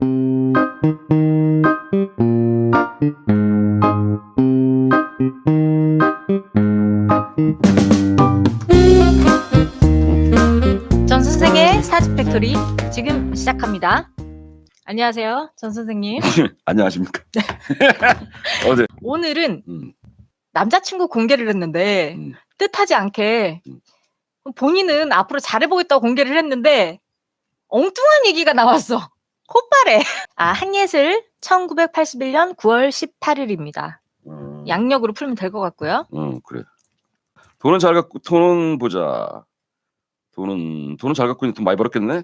전 선생의 사집 팩토리 지금 시작합니다. 안녕하세요, 전 선생님. 안녕하십니까. 어제 오늘은 음, 남자친구 공개를 했는데 음. 뜻하지 않게 음. 본인은 앞으로 잘해보겠다고 공개를 했는데 엉뚱한 얘기가 나왔어. 콧바래. 아, 한예슬 1981년 9월 18일입니다. 음, 양력으로 풀면 될 것 같고요. 음, 그래. 돈은 잘 갖고 돈은 보자. 돈은 돈은 잘 갖고 있는 돈 많이 벌었겠네.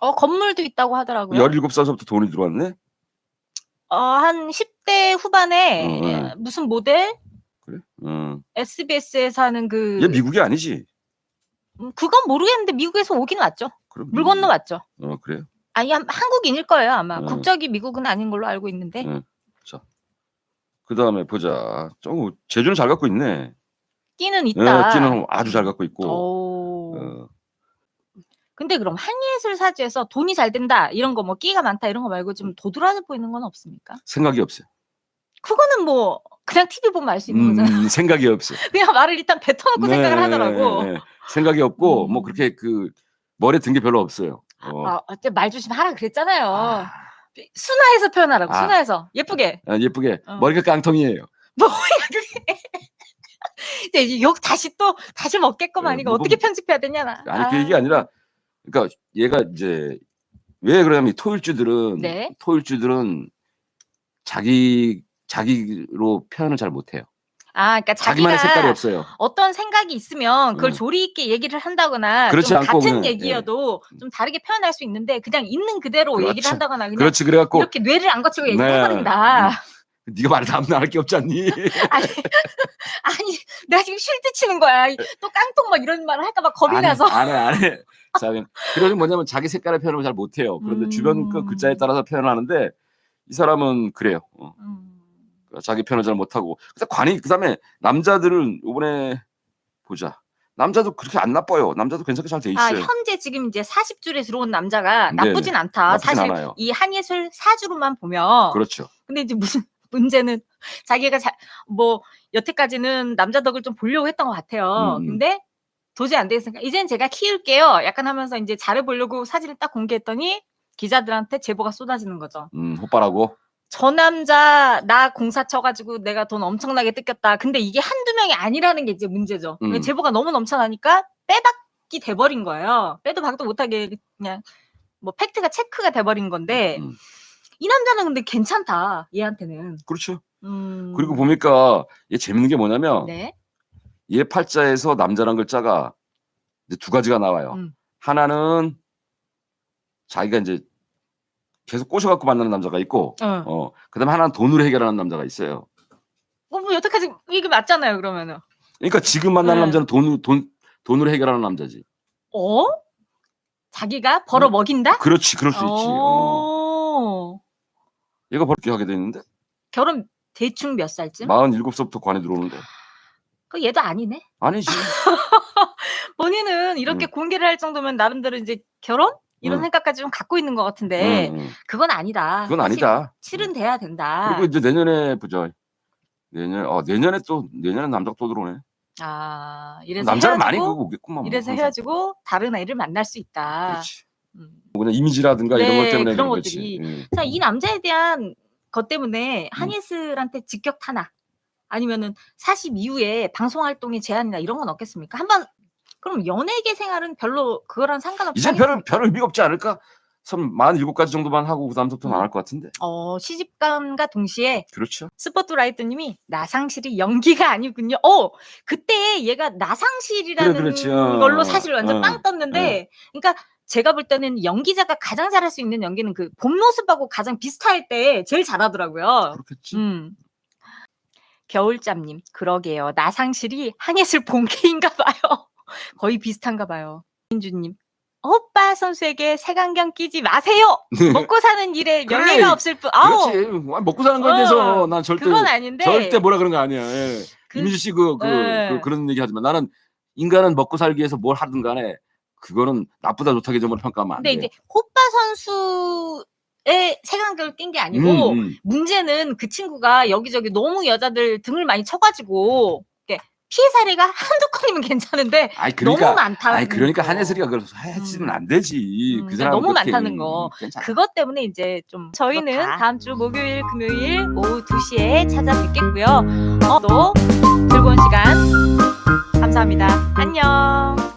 어, 건물도 있다고 하더라고요. 17살서부터 돈이 들어왔네. 어, 한 10대 후반에 음, 음. 무슨 모델? 그래. 음. SBS에서 하는 그 얘 미국이 아니지. 음, 그건 모르겠는데 미국에서 오긴 왔죠. 그럼 물 건너 왔죠. 어, 그래요. 아니 한- 한국인일 거예요 아마. 음. 국적이 미국은 아닌 걸로 알고 있는데. 음. 자. 그 다음에 보자. 좀 재주는 잘 갖고 있네. 끼는 예, 있다. 끼는 아주 잘 갖고 있고. 오. 어, 근데 그럼 한예술 사주에서 돈이 잘 된다 이런 거 뭐 끼가 많다 이런 거 말고 음. 좀 도드라져 보이는 건 없습니까? 생각이 없어요. 그거는 뭐 그냥 TV 보면 알 수 있는 거잖아. 음, 생각이 없어. 그냥 말을 일단 뱉어놓고 생각을 하더라고. 네, 생각이 없고 음. 뭐 그렇게 그 머리에 든 게 별로 없어요. 어. 아, 어째 말 조심 하라 그랬잖아요. 아, 순화해서 표현하라고. 아. 순화해서 예쁘게. 아, 예쁘게 어. 머리가 깡통이에요. 뭐야 그게. 이욕 다시 또 다시 먹겠구만 어, 이거 뭐, 어떻게 뭐, 편집해야 되냐 나. 아니 그 얘기 아니라 그러니까 얘가 이제 왜 그러냐면 이 토일주들은 네. 토일주들은 자기 자기로 표현을 잘 못해요. 아, 그러니까 자기만의 색깔이 없어요. 어떤 생각이 있으면 그걸 음. 조리 있게 얘기를 한다거나 그렇지 좀 않고 같은 그냥, 예. 얘기여도 좀 다르게 표현할 수 있는데 그냥 있는 그대로 그렇죠. 얘기를 한다거나 그냥 그렇지 그래갖고 이렇게 뇌를 안 거치고 얘기를 네. 해버린다. 네가 말을 다 나할 게 없지 않니? 아니, 아니, 내가 지금 쉴드 치는 거야. 또 깡통 막 이런 말 할까 봐 겁이 안 해, 나서. 안 해, 안 해. 자, 그래서 뭐냐면 자기 색깔의 표현을 잘 못해요. 그런데 주변 그 음. 글자에 따라서 표현을 하는데 이 사람은 그래요. 어. 음. 자기 표현을 잘 못하고 그다음 관이 그다음에 남자들은 이번에 보자 남자도 그렇게 안 나빠요 남자도 괜찮게 잘돼 아, 있어요 현재 지금 이제 40줄에 들어온 남자가 네네. 나쁘진 않다. 나쁘진 사실 않아요. 이 한예술 사주로만 보면. 그렇죠 근데 이제 무슨 문제는 자기가 자, 뭐 여태까지는 남자 덕을 좀 보려고 했던 것 같아요. 음, 음. 근데 도저히 안 되겠으니까 이젠 제가 키울게요. 약간 하면서 이제 잘해보려고 사진을 딱 공개했더니 기자들한테 제보가 쏟아지는 거죠. 음 호빠라고 저 남자 나 공사 쳐가지고 내가 돈 엄청나게 뜯겼다. 근데 이게 한두 명이 아니라는 게 이제 문제죠. 음. 제보가 너무 넘쳐나니까 빼박이 돼버린 거예요. 빼도 박도 못하게 그냥 뭐 팩트가 체크가 돼버린 건데 음, 이 남자는 근데 괜찮다. 얘한테는. 그렇죠 음. 그리고 보니까 얘 재밌는 게 뭐냐면 네. 얘 팔자에서 남자란 글자가 이제 두 가지가 나와요 음. 하나는 자기가 이제 계속 꼬셔갖고 만나는 남자가 있고 어. 어 그다음에 하나는 돈으로 해결하는 남자가 있어요 어, 뭐 여태까지 이게 맞잖아요. 그러면은. 그러니까 지금 만나는 네. 남자는 돈, 돈 돈으로 해결하는 남자지 어? 자기가 벌어 음. 먹인다? 그렇지 그럴 수 있지 어. 어. 얘가 벌게 하게 돼 있는데 결혼 대충 몇 살쯤? 47살부터 관에 들어오는데 그 얘도 아니네. 아니지 본인은 이렇게 음. 공개를 할 정도면 나름대로 이제 결혼 이런 음. 생각까지 좀 갖고 있는 것 같은데 음, 음. 그건 아니다. 그건 아니다 실은 돼야 된다. 그리고 이제 내년에 보자 내년 어 내년에 또 내년에 남자 또 들어오네 아 이래서 남자는 많이 헤어지고 그거 오겠구만 뭐, 이래서 항상. 헤어지고 다른 애를 만날 수 있다. 그렇지 음. 뭐 그냥 이미지라든가 이런 네, 것 때문에 그런 것들이. 음. 자, 이 남자에 대한 것 때문에 음. 한예슬한테 직격타나 아니면은 40 이후에 방송 활동의 제한이나 이런 건 없겠습니까? 한번 그럼 연예계 생활은 별로 그거랑 상관없이 이제 별, 별 의미가 없지 않을까? 선 47가지 정도만 하고 그 다음부터는 안 할 것 같은데 어, 시집감과 동시에 그렇죠 스포트라이트님이 나상실이 연기가 아니군요. 어, 그때 얘가 나상실이라는 그래, 그렇지. 어, 걸로 사실 완전 어, 빵 떴는데, 그러니까 제가 볼 때는 연기자가 가장 잘할 수 있는 연기는 그 본 모습하고 가장 비슷할 때 제일 잘하더라고요. 그렇겠지 음. 겨울잠님, 그러게요. 나상실이 한예슬 본캐인가 봐요. 거의 비슷한가 봐요. 민주님, 오빠 선수에게 색안경 끼지 마세요. 먹고 사는 일에 그래, 명예가 없을 뿐. 아우, 그렇지 먹고 사는 거에 대해서 어, 난 절대 그건 아닌데. 절대 뭐라 그런 거 아니야 예. 그- 이민주 씨 그, 그, 네. 그, 런 얘기 하지만 나는 인간은 먹고 살기 위해서 뭘 하든 간에 그거는 나쁘다 좋다 개념으로 평가하면 안 근데 돼. 이제 호빠 선수의 색안경을 낀 게 아니고 음, 음. 문제는 그 친구가 여기저기 너무 여자들 등을 많이 쳐가지고 피해 사례가 한두 건이면 괜찮은데 아이 그러니까 너무 많다. 아이 그러니까 한혜슬이가 그래서 했으면 안 되지. 음, 그 그러니까 사람 너무 많다는 거. 괜찮아. 그것 때문에 이제 좀 저희는 다음 주 목요일 금요일 오후 2시에 찾아뵙겠고요. 어, 또 즐거운 시간 감사합니다. 안녕.